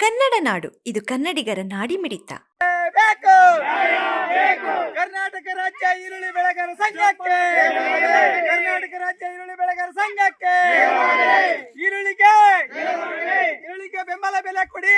ಕನ್ನಡ ನಾಡು ಇದು ಕನ್ನಡಿಗರ ನಾಡಿಮಿಡಿತ. ಬೇಕು. ಕರ್ನಾಟಕ ರಾಜ್ಯ ಈರುಳ್ಳಿ ಬೆಳೆಗಾರ ಸಂಘಕ್ಕೆ. ಕರ್ನಾಟಕ ರಾಜ್ಯ ಈರುಳ್ಳಿ ಬೆಳೆಗಾರ ಸಂಘಕ್ಕೆ. ಈರುಳ್ಳಿಗೆ. ಈರುಳ್ಳಿಗೆ ಬೆಂಬಲ ಬೆಲೆ ಕೊಡಿ.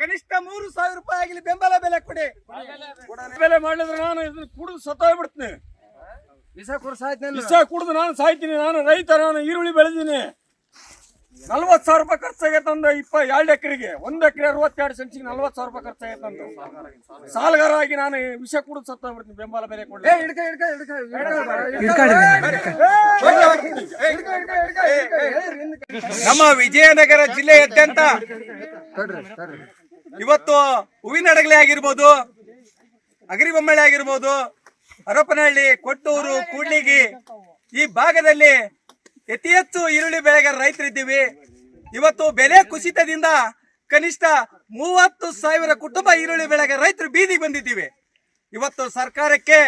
ಕನಿಷ್ಠ ಮೂರು ಸಾವಿರ ರೂಪಾಯಿ ಆಗಲಿ ಬೆಂಬಲ ಬೆಲೆ ಕೊಡಿ. ಬೆಲೆ ಮಾಡಿದ್ರೆ ನಾನು ಇದನ್ನ ಕುಡಿದು ಸತ್ತೋಗ್ಬಿಡ್ತೀನಿ ವಿಷ ಕೊಡ್ಸಾಯ್ತು ವಿಷ ಕುಡಿದು ನಾನು ಸಾಯ್ತೀನಿ. ನಾನು ರೈತ ನಾನು ಈರುಳ್ಳಿ ಬೆಳೆದೀನಿ. ನಲ್ವತ್ತು ಸಾವಿರ ರೂಪಾಯಿ ಖರ್ಚಾಗೈತೆ ಅಂದ್ರೆ ಇಪ್ಪ ಎರಡು ಎಕರೆಗೆ ಒಂದು ಎಕರೆ ಅರವತ್ತೆರಡು ಸೆಂಟ್ಸಿಗೆ ನಲ್ವತ್ತು ಸಾವಿರ ರೂಪಾಯಿ ಖರ್ಚಾಗೈತೆ ಅಂತ ಸಾಲಗಾರ ನಾನು ನಾನು ವಿಷ ಕುಡ ಸತ್ತ ಬಿಡ್ತೀನಿ ಬೆಂಬಲ ಬೆಲೆ ಕೊಡಿ ನಮ್ಮ ವಿಜಯನಗರ ಜಿಲ್ಲೆಯಾದ್ಯಂತ ಇವತ್ತು ಹೂವಿನಡಗಲೆ ಆಗಿರ್ಬೋದು ಅಗರಿಬೊಮ್ಮಳೆ ಆಗಿರ್ಬೋದು ಹರಪನಹಳ್ಳಿ ಕೊಟ್ಟೂರು ಕೂಡ್ಲಿಗಿ ಈ ಭಾಗದಲ್ಲಿ ಅತಿ ಹೆಚ್ಚು ಈರುಳ್ಳಿ ಬೆಳೆಗಾರ ರೈತರಿದ್ದೀವಿ. ಇವತ್ತು ಬೆಲೆ ಕುಸಿತದಿಂದ ಕನಿಷ್ಠ ಮೂವತ್ತು ಸಾವಿರ ಕುಟುಂಬ ಈರುಳ್ಳಿ ಬೆಳೆಗಾರ ರೈತರು ಬೀದಿಗೆ ಬಂದಿದ್ದೀವಿ. ಇವತ್ತು ಸರ್ಕಾರಕ್ಕೆ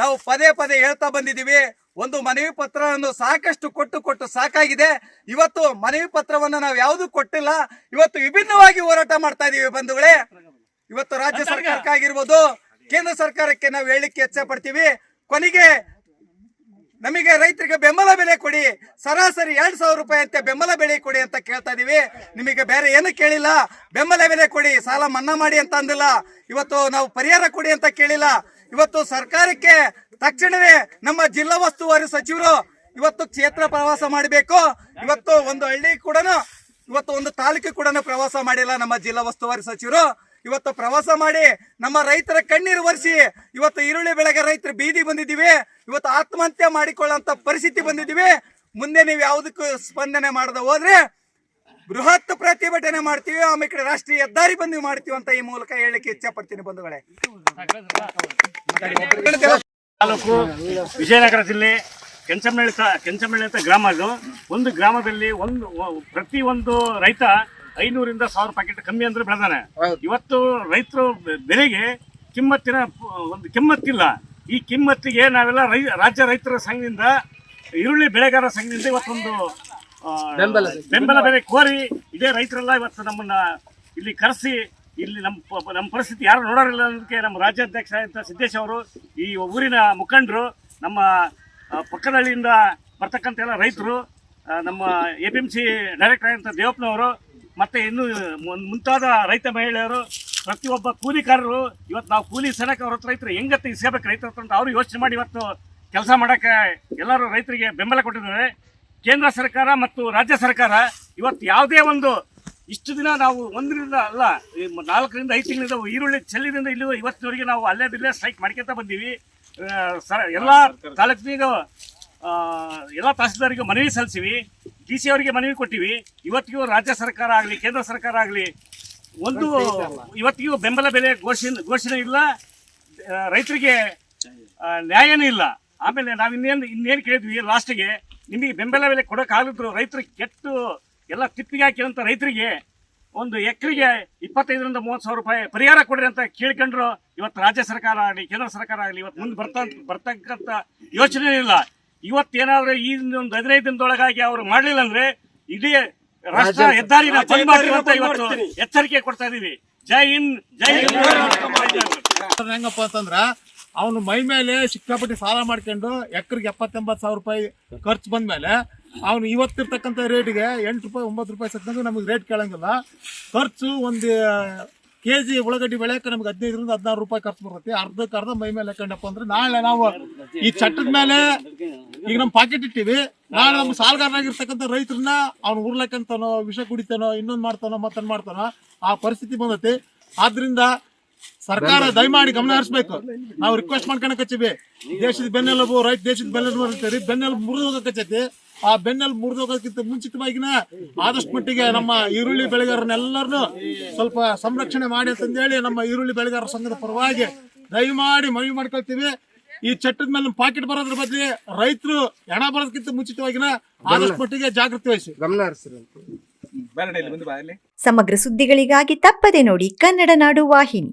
ನಾವು ಪದೇ ಪದೇ ಹೇಳ್ತಾ ಬಂದಿದ್ದೀವಿ. ಒಂದು ಮನವಿ ಪತ್ರವನ್ನು ಸಾಕಷ್ಟು ಕೊಟ್ಟು ಕೊಟ್ಟು ಸಾಕಾಗಿದೆ. ಇವತ್ತು ಮನವಿ ಪತ್ರವನ್ನು ನಾವು ಯಾವುದು ಕೊಟ್ಟಿಲ್ಲ. ಇವತ್ತು ವಿಭಿನ್ನವಾಗಿ ಹೋರಾಟ ಮಾಡ್ತಾ ಇದೀವಿ ಬಂಧುಗಳೇ. ಇವತ್ತು ರಾಜ್ಯ ಸರ್ಕಾರಕ್ಕಾಗಿರ್ಬೋದು ಕೇಂದ್ರ ಸರ್ಕಾರಕ್ಕೆ ನಾವು ಹೇಳಲಿಕ್ಕೆ ಇಚ್ಛೆ ಪಡ್ತೀವಿ. ಕೊನೆಗೆ ನಮಗೆ ರೈತರಿಗೆ ಬೆಂಬಲ ಬೆಲೆ ಕೊಡಿ. ಸರಾಸರಿ ಎರಡ್ ಸಾವಿರ ರೂಪಾಯಿ ಅಂತ ಬೆಂಬಲ ಬೆಲೆ ಕೊಡಿ ಅಂತ ಕೇಳ್ತಾ ಇದೀವಿ. ನಿಮಗೆ ಬೇರೆ ಏನು ಕೇಳಿಲ್ಲ. ಬೆಂಬಲ ಬೆಲೆ ಕೊಡಿ. ಸಾಲ ಮನ್ನಾ ಮಾಡಿ ಅಂತ ಅಂದಿಲ್ಲ. ಇವತ್ತು ನಾವು ಪರಿಹಾರ ಕೊಡಿ ಅಂತ ಕೇಳಿಲ್ಲ. ಇವತ್ತು ಸರ್ಕಾರಕ್ಕೆ ತಕ್ಷಣವೇ ನಮ್ಮ ಜಿಲ್ಲಾ ಉಸ್ತುವಾರಿ ಸಚಿವರು ಇವತ್ತು ಕ್ಷೇತ್ರ ಪ್ರವಾಸ ಮಾಡಬೇಕು. ಇವತ್ತು ಒಂದು ಹಳ್ಳಿ ಕೂಡ ಇವತ್ತು ಒಂದು ತಾಲೂಕು ಕೂಡ ಪ್ರವಾಸ ಮಾಡಿಲ್ಲ ನಮ್ಮ ಜಿಲ್ಲಾ ಉಸ್ತುವಾರಿ ಸಚಿವರು. ಇವತ್ತು ಪ್ರವಾಸ ಮಾಡಿ ನಮ್ಮ ರೈತರ ಕಣ್ಣೀರು ಒರೆಸಿ ಇವತ್ತು ಈರುಳ್ಳಿ ಬೆಳೆಗೆ ರೈತರು ಬೀದಿ ಬಂದಿದ್ದೀವಿ. ಇವತ್ತು ಆತ್ಮಹತ್ಯೆ ಮಾಡಿಕೊಳ್ಳೋಂಥ ಪರಿಸ್ಥಿತಿ ಬಂದಿದ್ದೀವಿ. ಮುಂದೆ ನೀವು ಯಾವುದಕ್ಕೂ ಸ್ಪಂದನೆ ಮಾಡದೆ ಹೋದ್ರೆ ಬೃಹತ್ ಪ್ರತಿಭಟನೆ ಮಾಡ್ತೀವಿ. ಆಮೇಲೆ ಕಡೆ ರಾಷ್ಟ್ರೀಯ ಹೆದ್ದಾರಿ ಬಂದು ಮಾಡ್ತೀವಿ ಅಂತ ಈ ಮೂಲಕ ಹೇಳಕ್ಕೆ ಇಚ್ಛೆ ಪಡ್ತೀನಿ ಬಂಧುಗಳೇ. ತಾಲೂಕು ವಿಜಯನಗರ ಜಿಲ್ಲೆ ಕೆಂಚಮ್ಮಳ್ಳಿ ಕೆಂಚಮನಹಳ್ಳಿ ಅಂತ ಗ್ರಾಮ ಅದು. ಒಂದು ಗ್ರಾಮದಲ್ಲಿ ಒಂದು ಪ್ರತಿ ಒಂದು ರೈತ ಐನೂರಿಂದ ಸಾವಿರ ಪ್ಯಾಕೆಟ್ ಕಮ್ಮಿ ಅಂದ್ರೆ ಬೆಳೆದಾನೆ. ಇವತ್ತು ರೈತರು ಬೆಲೆಗೆ ಕಿಮ್ಮತ್ತಿನ ಒಂದು ಕಿಮ್ಮತ್ತಿಲ್ಲ. ಈ ಕಿಮ್ಮತ್ತಿಗೆ ನಾವೆಲ್ಲ ರೈ ರಾಜ್ಯ ರೈತರ ಸಂಘದಿಂದ ಈರುಳ್ಳಿ ಬೆಳೆಗಾರರ ಸಂಘದಿಂದ ಇವತ್ತೊಂದು ಬೆಂಬಲ. ಬೆಂಬಲ ಬೆಲೆ ಕೋರಿ ಇದೇ ರೈತರೆಲ್ಲ ಇವತ್ತು ನಮ್ಮನ್ನ ಇಲ್ಲಿ ಕರೆಸಿ ಇಲ್ಲಿ ನಮ್ಮ ನಮ್ಮ ಪರಿಸ್ಥಿತಿ ಯಾರು ನೋಡೋರಿಲ್ಲ ಅನ್ನೋದಕ್ಕೆ ನಮ್ಮ ರಾಜ್ಯಾಧ್ಯಕ್ಷ ಅಂತ ಸಿದ್ದೇಶ್ ಅವರು ಈ ಊರಿನ ಮುಖಂಡರು ನಮ್ಮ ಪಕ್ಕದಹಳ್ಳಿಯಿಂದ ಪಕ್ಕದ ಹಳ್ಳಿಯಿಂದ ಬರ್ತಕ್ಕಂಥ ಎಲ್ಲ ರೈತರು ನಮ್ಮ A P M C director ಅಂತ ದೇವಪ್ಪನವರು ಮತ್ತೆ ಇನ್ನು ಮುಂತಾದ ರೈತ ಮಹಿಳೆಯರು ಪ್ರತಿಯೊಬ್ಬ ಕೂಲಿಕಾರರು ಇವತ್ತು ನಾವು ಕೂಲಿ ಸನಕ ಅವ್ರ ಹತ್ರ ರೈತರು ಹೆಂಗತ್ತೆ ಇಸ್ಕೋಬೇಕು ರೈತರ ಹತ್ರ ಅಂತ ಅವರು ಯೋಚನೆ ಮಾಡಿ ಇವತ್ತು ಕೆಲಸ ಮಾಡೋಕ್ಕೆ ಎಲ್ಲರೂ ರೈತರಿಗೆ ಬೆಂಬಲ ಕೊಟ್ಟಿದ್ದಾರೆ. ಕೇಂದ್ರ ಸರ್ಕಾರ ಮತ್ತು ರಾಜ್ಯ ಸರ್ಕಾರ ಇವತ್ತು ಯಾವುದೇ ಒಂದು ಇಷ್ಟು ದಿನ ನಾವು ಒಂದರಿಂದ ಅಲ್ಲ ನಾಲ್ಕರಿಂದ ಐದು ತಿಂಗಳಿಂದ ಈರುಳ್ಳಿ ಚೆಲ್ಲಿದಿಂದ ಇಲ್ಲಿ ಇವತ್ತಿನವರೆಗೆ ನಾವು ಅಲ್ಲೇ ಬಿಲ್ಲೇ ಸ್ಟ್ರೈಕ್ ಮಾಡ್ಕೊತ ಬಂದೀವಿ. ಸರ್ ಎಲ್ಲ ತಾಲೂಕಿನ ಎಲ್ಲ ತಹಸೀಲ್ದಾರಿಗೂ ಮನವಿ ಸಲ್ಲಿಸಿವಿ. ಡಿ ಸಿ ಅವರಿಗೆ ಮನವಿ ಕೊಟ್ಟಿವಿ. ಇವತ್ತಿಗೂ ರಾಜ್ಯ ಸರ್ಕಾರ ಆಗಲಿ ಕೇಂದ್ರ ಸರ್ಕಾರ ಆಗಲಿ ಒಂದು ಇವತ್ತಿಗೂ ಬೆಂಬಲ ಬೆಲೆ ಘೋಷಣೆ ಘೋಷಣೆ ಇಲ್ಲ. ರೈತರಿಗೆ ನ್ಯಾಯನೂ ಇಲ್ಲ. ಆಮೇಲೆ ನಾವು ಇನ್ನೇನು ಇನ್ನೇನು ಕೇಳಿದ್ವಿ ಲಾಸ್ಟಿಗೆ ನಿಮಗೆ ಬೆಂಬಲ ಬೆಲೆ ಕೊಡೋಕ್ಕಾಗಿದ್ರು ರೈತರಿಗೆ ಕೆಟ್ಟು ಎಲ್ಲ ತಿಪ್ಪಿಗೆ ಹಾಕಿದಂಥ ರೈತರಿಗೆ ಒಂದು ಎಕರೆಗೆ ಇಪ್ಪತ್ತೈದರಿಂದ ಮೂವತ್ತು ಸಾವಿರ ರೂಪಾಯಿ ಪರಿಹಾರ ಕೊಡ್ರಿ ಅಂತ ಕೇಳ್ಕೊಂಡ್ರು. ಇವತ್ತು ರಾಜ್ಯ ಸರ್ಕಾರ ಆಗಲಿ ಕೇಂದ್ರ ಸರ್ಕಾರ ಆಗಲಿ ಇವತ್ತು ಮುಂದೆ ಬರ್ತಾ ಬರ್ತಕ್ಕಂಥ ಯೋಚನೆ ಇಲ್ಲ. ಇವತ್ತೇನಾದ್ರೂ ಈ ಒಂದು ಹದಿನೈದು ದಿನದೊಳಗಾಗಿ ಅವರು ಮಾಡಲಿಲ್ಲ ಅಂದ್ರೆ ಇಡೀ ರಾಷ್ಟ್ರ ಹೆದ್ದಾರಿ ಬಂದ್ ಇವತ್ತು ಎಚ್ಚರಿಕೆ ಕೊಡ್ತಾ ಇದೀವಿ. ಜೈ ಹಿಂದ್ ಜೈ ಹಿಂದ್ ಹೆಂಗಪ್ಪ ಅಂತಂದ್ರ ಅವನು ಮೈ ಮೇಲೆ ಸಿಕ್ಕಾಪಟ್ಟಿ ಸಾಲ ಮಾಡ್ಕೊಂಡು ಎಕರೆಗೆ ಎಪ್ಪತ್ತೆಂಬತ್ತು ಸಾವಿರ ರೂಪಾಯಿ ಖರ್ಚು ಬಂದ್ಮೇಲೆ ಅವನು ಇವತ್ತಿರ್ತಕ್ಕಂಥ ರೇಟ್ಗೆ ಎಂಟು ರೂಪಾಯಿ ಒಂಬತ್ತು ರೂಪಾಯಿ ಸತ್ತಂದ್ರೆ ನಮಗೆ ರೇಟ್ ಕೇಳಂಗಿಲ್ಲ. ಖರ್ಚು ಒಂದು ಕೆ ಜಿ ಉಳ್ಳಾಗಡ್ಡಿ ಬೆಳೆಯಕ್ಕೆ ನಮ್ಗೆ ಹದಿನೈದರಿಂದ ಹದಿನಾರು ರೂಪಾಯಿ ಖರ್ಚು ಬರುತ್ತೆ. ಅರ್ಧಕ್ಕೆ ಅರ್ಧ ಮೈ ಮೇಲೆ ಹಾಕೊಂಡಪ್ಪ ಅಂದ್ರೆ ನಾಳೆ ನಾವು ಈ ಚಟ್ಟದ ಮೇಲೆ ಈಗ ನಮ್ಮ ಪಾಕೆಟ್ ಇಟ್ಟಿವಿ. ನಾಳೆ ನಮ್ಮ ಸಾಲಗಾರನಾಗಿರ್ತಕ್ಕಂಥ ರೈತರನ್ನ ಅವ್ನು ಉರ್ಲಕ್ಕಂತಾನೋ, ವಿಷ ಕುಡಿತಾನೋ, ಇನ್ನೊಂದು ಮಾಡ್ತಾನೋ, ಮತ್ತೊಂದು ಮಾಡ್ತಾನೋ, ಆ ಪರಿಸ್ಥಿತಿ ಬಂದೈತಿ. ಆದ್ರಿಂದ ಸರ್ಕಾರ ದಯಮಾಡಿ ಗಮನ ಹರಿಸಬೇಕು. ನಾವು ರಿಕ್ವೆಸ್ಟ್ ಮಾಡ್ಕೊಳಕ್ ಹಚ್ಚಿವಿ ದೇಶದ ಬೆನ್ನೆಲುಬು ರೈತ ದೇಶದ ಬೆನ್ನೆಲುಬು ಅಂತೇಳಿ ಬೆನ್ನೆಲುಬು ಮುರಿದು ಹೋಗಕ್ಕೆ ಆ ಬೆನ್ನೆಲುಬು ಮುರಿದು ಹೋಗೋದಕ್ಕಿಂತ ಮುಂಚಿತವಾಗಿನ ಆದಷ್ಟು ಮಟ್ಟಿಗೆ ನಮ್ಮ ಈರುಳ್ಳಿ ಬೆಳೆಗಾರರನ್ನೆಲ್ಲರನ್ನು ಸ್ವಲ್ಪ ಸಂರಕ್ಷಣೆ ಮಾಡಿ ಅಂತಂದೇಳಿ ನಮ್ಮ ಈರುಳ್ಳಿ ಬೆಳೆಗಾರರ ಸಂಘದ ಪರವಾಗಿ ದಯಮಾಡಿ ಮನವಿ ಮಾಡ್ಕೊಳ್ತೀವಿ. ಈ ಚಟ್ಟದ ಮೇಲೆ ಪಾಕೆಟ್ ಬರೋದ್ರ ಬದಲಿ ರೈತರು ಹೆಣ ಬರೋದಕ್ಕಿಂತ ಮುಂಚಿತವಾಗಿನ ಆದಷ್ಟು ಮಟ್ಟಿಗೆ ಜಾಗೃತಿ ವಹಿಸಿ. ಸಮಗ್ರ ಸುದ್ದಿಗಳಿಗಾಗಿ ತಪ್ಪದೆ ನೋಡಿ ಕನ್ನಡ ನಾಡು ವಾಹಿನಿ.